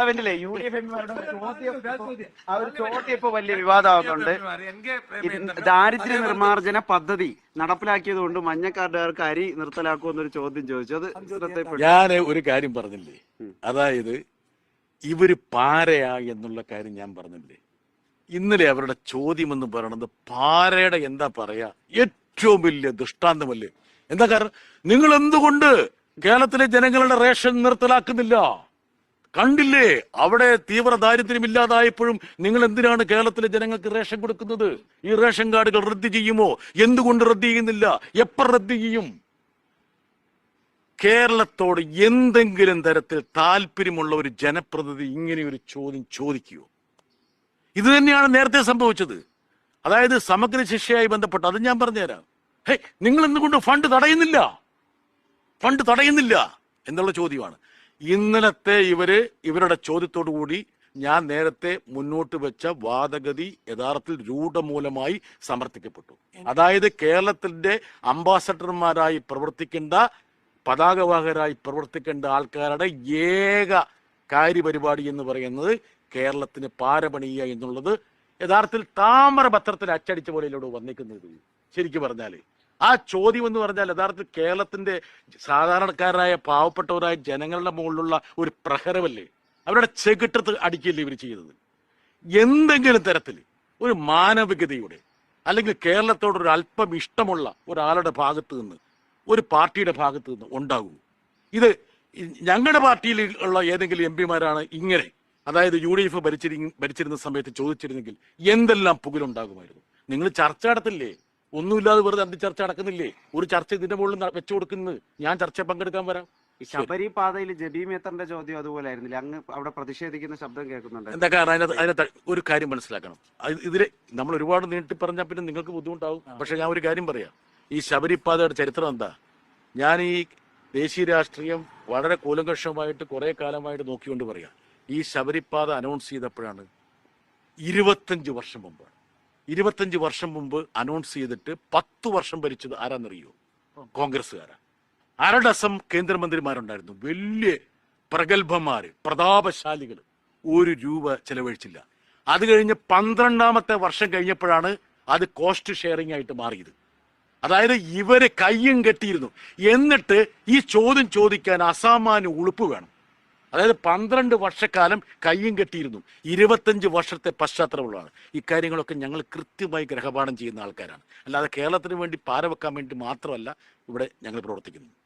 പാർലമെന്റിലെ U D F എംപിമാരുടെ ചോദ്യം ആ ഒരു ചോദ്യം. ഇപ്പൊ വലിയ വിവാദമാകുന്നുണ്ട് ഇത് ദാരിദ്ര്യ നിർമ്മാർജന പദ്ധതി നടപ്പിലാക്കിയത് കൊണ്ട് മഞ്ഞക്കാർഡുകാർക്ക് അരി നിർത്തലാക്കുമെന്നൊരു ചോദ്യം ചോദിച്ചു. അത് ഞാൻ ഒരു കാര്യം പറഞ്ഞില്ലേ? അതായത് ഇവർ പാരയാ എന്നുള്ള കാര്യം ഞാൻ പറഞ്ഞില്ലേ? ഇന്നലെ അവരുടെ ചോദ്യം എന്ന് പറയുന്നത് പാരയുടെ എന്താ പറയാ? ഏറ്റവും വലിയ ദൃഷ്ടാന്തമല്ലേ? എന്താ കാരണം? നിങ്ങൾ എന്തുകൊണ്ട് കേരളത്തിലെ ജനങ്ങളുടെ റേഷൻ നിർത്തലാക്കുന്നില്ല? കണ്ടില്ലേ? അവിടെ തീവ്ര ദാരിദ്ര്യം ഇല്ലാതായപ്പോഴും നിങ്ങൾ എന്തിനാണ് കേരളത്തിലെ ജനങ്ങൾക്ക് റേഷൻ കൊടുക്കുന്നത്? ഈ റേഷൻ കാർഡുകൾ റദ്ദ് ചെയ്യുമോ? എന്തുകൊണ്ട് റദ്ദ് ചെയ്യുന്നില്ല? എപ്പോൾ റദ്ദ് ചെയ്യും? കേരളത്തോട് എന്തെങ്കിലും തരത്തിൽ താല്പര്യമുള്ള ഒരു ജനപ്രതിനിധി ഇങ്ങനെ ഒരു ചോദ്യം ചോദിക്കുമോ ഇത് തന്നെയാണ് നേരത്തെ സംഭവിച്ചത്. അതായത് സമഗ്ര ശിക്ഷയായി ബന്ധപ്പെട്ട് അത് ഞാൻ പറഞ്ഞുതരാം. ഹേ നിങ്ങൾ എന്തുകൊണ്ട് ഫണ്ട് തടയുന്നില്ല? ഫണ്ട് തടയുന്നില്ല എന്നുള്ള ചോദ്യമാണ്. ഇന്നലത്തെ ഇവർ ഇവരുടെ ചോദ്യത്തോടു കൂടി ഞാൻ നേരത്തെ മുന്നോട്ട് വെച്ച വാദഗതി യഥാർത്ഥത്തിൽ രൂഢമൂലമായി സമർത്ഥിക്കപ്പെട്ടു. അതായത് കേരളത്തിന്റെ അംബാസഡർമാരായി പ്രവർത്തിക്കേണ്ട പതാകവാഹകരായി പ്രവർത്തിക്കേണ്ട ആൾക്കാരുടെ ഏക കാര്യപരിപാടി എന്ന് പറയുന്നത് കേരളത്തിന് പാരപണിയുക എന്നുള്ളത്. യഥാർത്ഥത്തിൽ താമരപത്രത്തിൽ അച്ചടിച്ച പോലെ ഇവിടെ വന്നിക്കുന്നത്? ശരിക്കും പറഞ്ഞാൽ. ആ ചോദ്യം എന്ന് പറഞ്ഞാൽ യഥാർത്ഥത്തിൽ കേരളത്തിന്റെ സാധാരണക്കാരായ പാവപ്പെട്ടവരായ ജനങ്ങളുടെ മുകളിലുള്ള ഒരു പ്രഹരമല്ലേ? അവരുടെ ചെകിട്ടത്ത് അടിക്കില്ലേ ഇവർ ചെയ്തത്? എന്തെങ്കിലും തരത്തിൽ ഒരു മാനവികതയുടെ അല്ലെങ്കിൽ കേരളത്തോടൊരു അല്പം ഇഷ്ടമുള്ള ഒരാളുടെ ഭാഗത്ത് നിന്ന് ഒരു പാർട്ടിയുടെ ഭാഗത്ത് നിന്ന് ഉണ്ടാകൂ. ഇത് ഞങ്ങളുടെ പാർട്ടിയിൽ ഉള്ള ഏതെങ്കിലും എം പിമാരാണ് ഇങ്ങനെ അതായത് യു ഡി എഫ് ഭരിച്ചിരി ഭരിച്ചിരുന്ന സമയത്ത് ചോദിച്ചിരുന്നെങ്കിൽ എന്തെല്ലാം പുകലുണ്ടാകുമായിരുന്നു? നിങ്ങൾ ചർച്ച നടത്തില്ലേ? ഒന്നുമില്ലാതെ വെറുതെ അന്തി ചർച്ച നടക്കുന്നില്ലേ? ഒരു ചർച്ച ഇതിന്റെ മുകളിൽ വെച്ചു കൊടുക്കുന്നത് ഞാൻ ചർച്ച പങ്കെടുക്കാൻ വരാം. ശബരി പാതയിൽ ജബി മേത്തറിന്റെ ചോദ്യം അതുപോലെ ആയിരുന്നില്ല? അങ്ങ് അവിടെ പ്രതിഷേധിക്കുന്ന ശബ്ദം കേൾക്കുന്നുണ്ട്. എന്താ കാരണം? അതിനകത്ത് അതിനകത്ത് ഒരു കാര്യം മനസ്സിലാക്കണം. ഇതിൽ ഇതിലെ നമ്മൾ ഒരുപാട് നീട്ടി പറഞ്ഞാൽ പിന്നെ നിങ്ങൾക്ക് ബുദ്ധിമുട്ടാവും. പക്ഷെ ഞാൻ ഒരു കാര്യം പറയാം. ഈ ശബരി പാതയുടെ ചരിത്രം എന്താ? ഞാൻ ഈ ദേശീയ രാഷ്ട്രീയം വളരെ കൂലങ്കഷമായിട്ട് കുറെ കാലമായിട്ട് നോക്കിക്കൊണ്ട് പറയാം. ഈ ശബരിപ്പാത അനൗൺസ് ചെയ്തപ്പോഴാണ് ഇരുപത്തഞ്ച് വർഷം മുമ്പാണ് ഇരുപത്തഞ്ച് വർഷം മുമ്പ് അനൗൺസ് ചെയ്തിട്ട് പത്ത് വർഷം ഭരിച്ചത് ആരാന്നറിയോ? കോൺഗ്രസ്സുകാരാ. അരഡസം കേന്ദ്രമന്ത്രിമാരുണ്ടായിരുന്നു? വലിയ പ്രഗത്ഭന്മാര് പ്രതാപശാലികൾ ഒരു രൂപ ചെലവഴിച്ചില്ല. അത് കഴിഞ്ഞ് പന്ത്രണ്ടാമത്തെ വർഷം കഴിഞ്ഞപ്പോഴാണ് അത് കോസ്റ്റ് ഷെയറിംഗ് ആയിട്ട് മാറിയത്. അതായത് ഇവർ കയ്യും കെട്ടിയിരുന്നു. എന്നിട്ട് ഈ ചോദ്യം ചോദിക്കാൻ അസാമാന്യ ഉളുപ്പ് വേണം. അതായത് പന്ത്രണ്ട് വർഷക്കാലം കയ്യും കെട്ടിയിരുന്നു. ഇരുപത്തഞ്ച് വർഷത്തെ പശ്ചാത്തലമുള്ളതാണ്. ഇക്കാര്യങ്ങളൊക്കെ ഞങ്ങൾ കൃത്യമായി ഗ്രഹപാഠം ചെയ്യുന്ന ആൾക്കാരാണ്. അല്ലാതെ കേരളത്തിന് വേണ്ടി പാര വെക്കാൻ വേണ്ടി മാത്രമല്ല ഇവിടെ ഞങ്ങൾ പ്രവർത്തിക്കുന്നത്.